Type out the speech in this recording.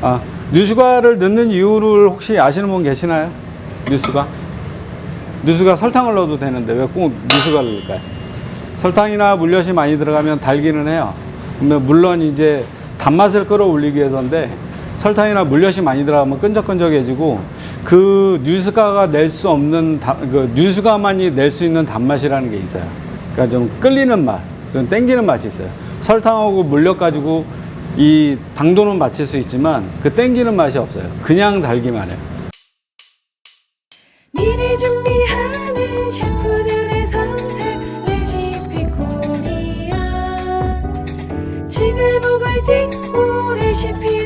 아, 뉴스가를 넣는 이유를 혹시 아시는 분 계시나요? 뉴스가? 뉴스가 설탕을 넣어도 되는데 왜 꼭 뉴스가를 넣을까요? 설탕이나 물엿이 많이 들어가면 달기는 해요. 물론 이제 단맛을 끌어올리기 위해서인데 설탕이나 물엿이 많이 들어가면 끈적끈적해지고 그 뉴스가가 낼 수 없는 다- 그 뉴스가만이 낼 수 있는 단맛이라는 게 있어요. 그러니까 좀 끌리는 맛, 좀 땡기는 맛이 있어요. 설탕하고 물엿 가지고 이 당도는 맞출 수 있지만 그 땡기는 맛이 없어요. 그냥 달기만 해요. 미래 준비하는 셰프들의 선택 레시피 코리아 지글복을 찍고 레시피를 올려